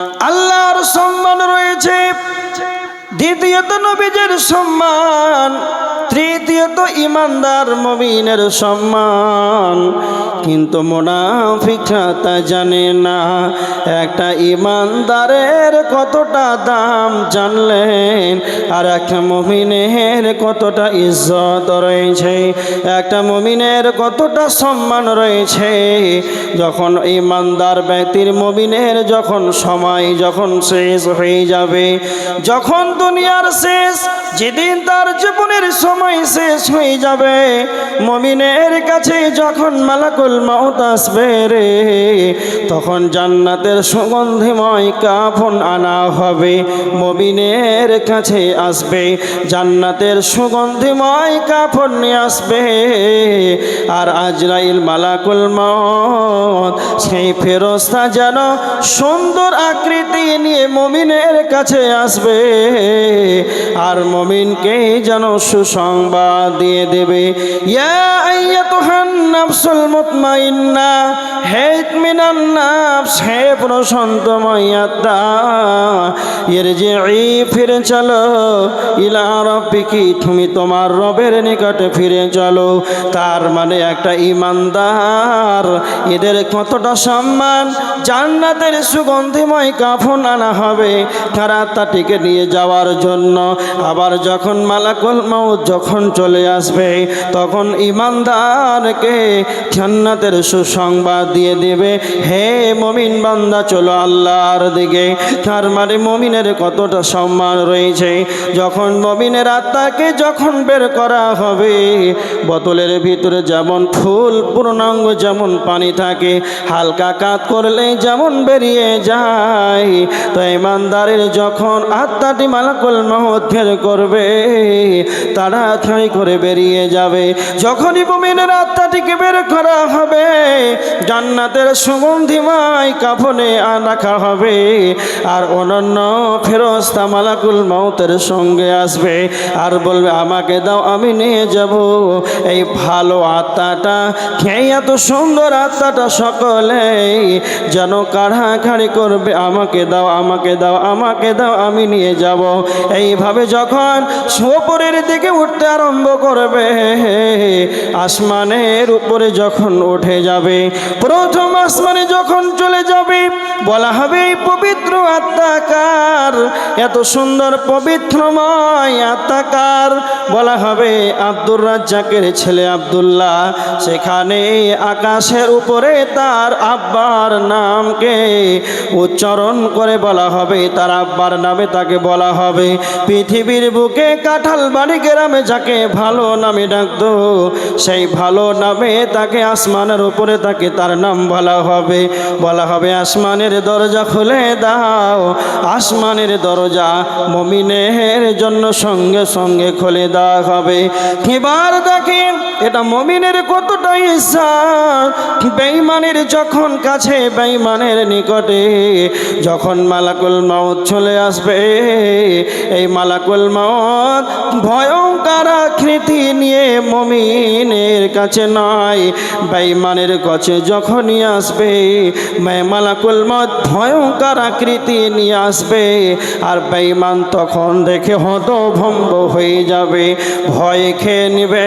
আল্লাহর সম্মান রয়েছে। দ্বিতীয়ত নবীজের সম্মান। তৃতীয়ত ইমানদার মবিনের সম্মান। কিন্তু মোনাফিকরা তা জানে না। একটা ইমানদারের কতটা দাম জানলেন, আর একটা মমিনের কতটা ইজ্জত রয়েছে, একটা মমিনের কতটা সম্মান রয়েছে। যখন ইমানদার ব্যক্তির মমিনের যখন সময় যখন শেষ হয়ে যাবে, যখন দুনিয়ার শেষ, যেদিন তার জীবনের সময় শেষ হয়ে যাবে। মমিনের কাছে যখন মালাকুল মাউত আসবে রে, তখন জান্নাতের সুগন্ধিময় কাফন আনা হবে। মমিনের কাছে আসবে, জান্নাতের সুগন্ধিময় কাফন নিয়ে আসবে। আর আজরাইল মালাকুল মাউত সেই ফেরস্তা যেন সুন্দর আকৃতি নিয়ে মমিনের কাছে আসবে। আর মমিনকে যেন সুসংবাদ দিয়ে দেবে। ফিরে চলো, ইলা তুমি তোমার রবের নিকটে ফিরে চলো। তার মানে একটা ইমানদার, এদের কতটা সম্মান? জান্নাতের সুগন্ধিময় কাফন আনা হবে, তারা তাটিকে নিয়ে যাওয়ার জন্য। আবার যখন মালাকুল মাউত যখন চলে আসবে, তখন ইমানদারকে জান্নাতের সুসংবাদ দিয়ে দেবে। হে মমিন বান্দা, চলো আল্লাহর দিকে। তার মানে মমিনের কতটা সম্মান রয়েছে। যখন মমিনের আত্মাকে যখন বের করা হবে, বোতলের ভিতরে যেমন ফুল, পূর্ণাঙ্গ যেমন পানি থাকে, হালকা কাত করলে যেমন বেরিয়ে যায়, তো ইমানদারের যখন আত্মাটি মালাকুল মাহত বের করবে তাড়াতাড়ি করে বেরিয়ে যাবে। যখনই মুমিনের আত্মাটিকে বের করা হবে, জান্নাতের সুগন্ধিময় কাফনে রাখা হবে আর অনন্য ফেরস্তা মালাকুল মাউতের সঙ্গে আসবে আর বলবে, আমাকে দাও, আমি নিয়ে যাব। এই ভালো আত্মাটা, খেয়ে এত সুন্দর আত্মাটা সকলে যেন কাড়াকাড়ি করবে, আমাকে দাও আমাকে দাও আমাকে দাও, আমি নিয়ে যাব। এইভাবে যখন ওপরের দিকে উঠতে আরম্ভ করবে। আসমানের উপরে যখন উঠে যাবে, প্রথম আসমানে যখন চলে যাবে, বলা হবে, পবিত্র আত্মাকার, এত সুন্দর পবিত্রময় আত্মাকার। বলা হবে, আব্দুর রাজ্জাকের ছেলে আব্দুল্লাহ, সেখানে আকাশের উপরে তার আব্বার নামকে উচ্চারণ করে বলা হবে। তার আব্বার নামে তাকে বলা হবে, পৃথিবীর বুকে কাঁঠাল বাড়ি গ্রামে যাকে ভালো নামে ডাকতো, সেই ভালো নামে তাকে আসমানের উপরে তাকে তার নাম বলা হবে। বলা হবে, আসমানের দরজা খুলে দাও, আসমানের দরজা মমিনের জন্য সঙ্গে সঙ্গে খুলে দেওয়া হবে। এবার দেখেন এটা মমিনের কতটা ইচ্ছা বেইমানের যখন কাছে বেইমানের নিকটে, যখন মালাকুল মাউত চলে আসবে, এই মালাকুল মাউত ভয়ঙ্কর আকৃতি নিয়ে মমিনের কাছে নয় বেইমানের কাছে যখনই আসবে মালাকুল মাউত ভয়ঙ্কর আকৃতি নিয়ে আসবে, আর বেইমান তখন দেখে হতভম্ব হয়ে যাবে, ভয় খেয়ে নিবে।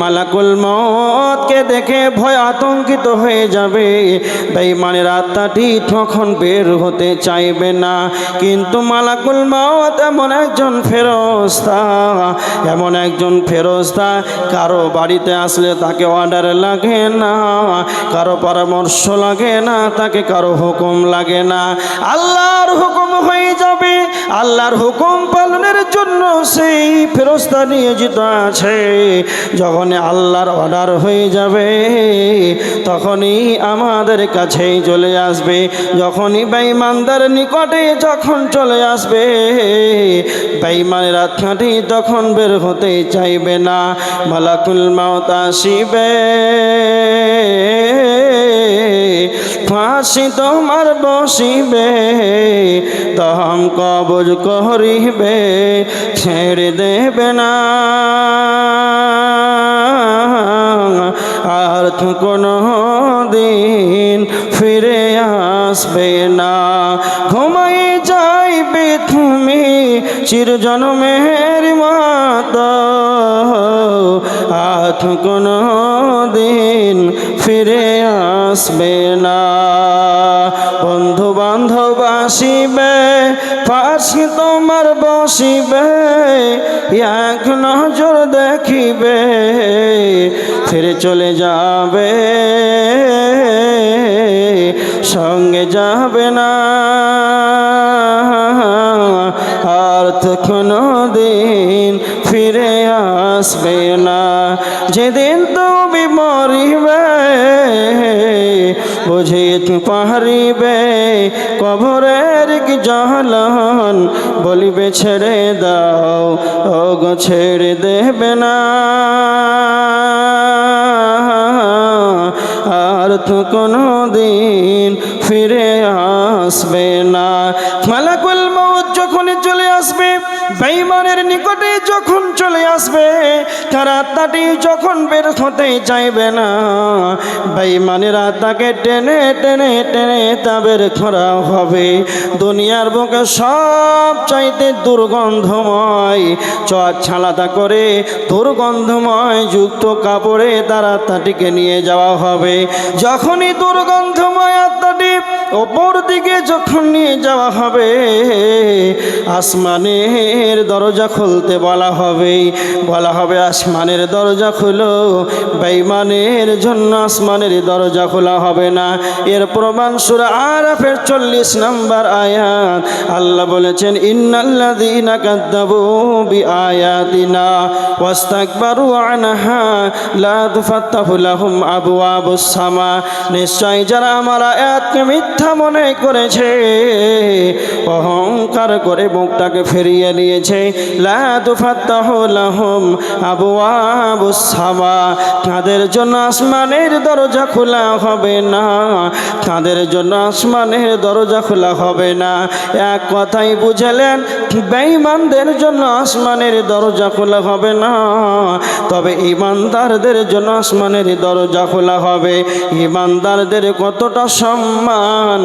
মালাকুল মতকে দেখে ভয় আতঙ্কিত হয়ে যাবে। বেইমানের আত্মাটি তখন বের হতে চাইবে না। কিন্তু মালাকুল মত এমন একজন ফেরস্তা, এমন একজন ফেরস্তা, কারও বাড়িতে আসলে তাকে অর্ডার লাগে না, কারও পরামর্শ লাগে না, তাকে কারও হুকুম লাগে না। আল্লাহর হুকুম হয়ে যাবে। আল্লাহর হুকুম পালনের জন্য সেই ফেরস্তা নিয়োজিত আছে। যখন আল্লাহর অর্ডার হয়ে যাবে, তখনই আমাদের কাছেই চলে আসবে। যখনই বেঈমানদার নিকটে যখন চলে আসবে, বেঈমানের আত্মাটি তখন বের হতে চাইবে না। মালাকুল মাওত আসিবে। ফাঁসি তোমার বসিবে দম কবজ করিবে, ছেড়ে দেবে না। আর তো কোনো দিন ফিরে আসবে না। ঘুমাই যাইবে তুমি চিরজন্মের মাত। তো কোনো দিন ফিরে আসবে না। বন্ধু বান্ধব আসিবে, পাশে তোমার বসিবে, এক নজর চলে যাবে, সঙ্গে যাবে না। আর তো কোনো দিন ফিরে আসবে না। যেদিন তুমি মরিবে বুঝিতে পারিবে কবরের কি জহলন বলিবে ছেড়ে দাও ও গো ছেড়ে দেবে না। তো কোনো দিন ফিরে আসবে না। মালাকুল মৌত যখনই চলে আসবে, বেঈমানের নিকটে যখন চলে আসবে, তার আত্মাটি যখন বের হতে চাইবে না, বেঈমানেরা তাকে টেনে টেনে টেনে তা বের করা হবে। দুনিয়ার বুকে সব চাইতে দুর্গন্ধময় ছালাতা করে দুর্গন্ধময় যুক্ত কাপড়ে তার আত্মাটিকে নিয়ে যাওয়া হবে। যখনই দুর্গন্ধময় আত্মাটি ওপর দিকে যখন নিয়ে যাওয়া হবে আসমানের দরজা খুলতে বলা হবে। বলা হবে, আসমানের দরজা খুলো। বেঈমানের জন্য আসমানের দরজা খোলা হবে না। এর প্রমাণ সুরা আরাফের চল্লিশ নম্বর আয়াত। আল্লাহ বলেছেন আবওয়াবুস সামা। নিশ্চয় যারা আমার আয়াতকে মিথ্যা মনে করেছে, অহংকার করে মুখটাকে ফিরিয়ে নিয়েছে। তাদের জন্য আসমানের দরজা খোলা হবে না। তাদের জন্য আসমানের দরজা খোলা হবে না। এক কথাই বুঝালেন, বেঈমানদের জন্য আসমানের দরজা খোলা হবে না। তবে ইমানদারদের জন্য আসমানের দরজা খোলা হবে। ইমানদারদের কতটা সম্মান।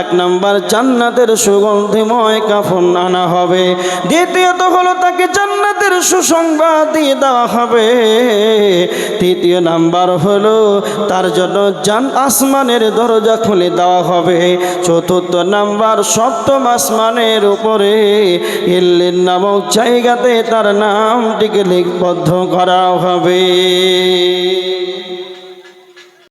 এক নাম্বার জান্নাতের সুগন্ধিময় কাফন আনা হবে। দ্বিতীয়ত হলো তাকে জান্নাতের সুসংবাদ দিয়ে দেওয়া হবে। তৃতীয় নাম্বার হলো তার জন্য জান আসমানের দরজা খুলে দেওয়া হবে। চতুর্থ নাম্বার সপ্তম আসমানের উপরে ইল্লিন নামক জায়গাতে তার নামটিকে লিখবদ্ধ করা হবে।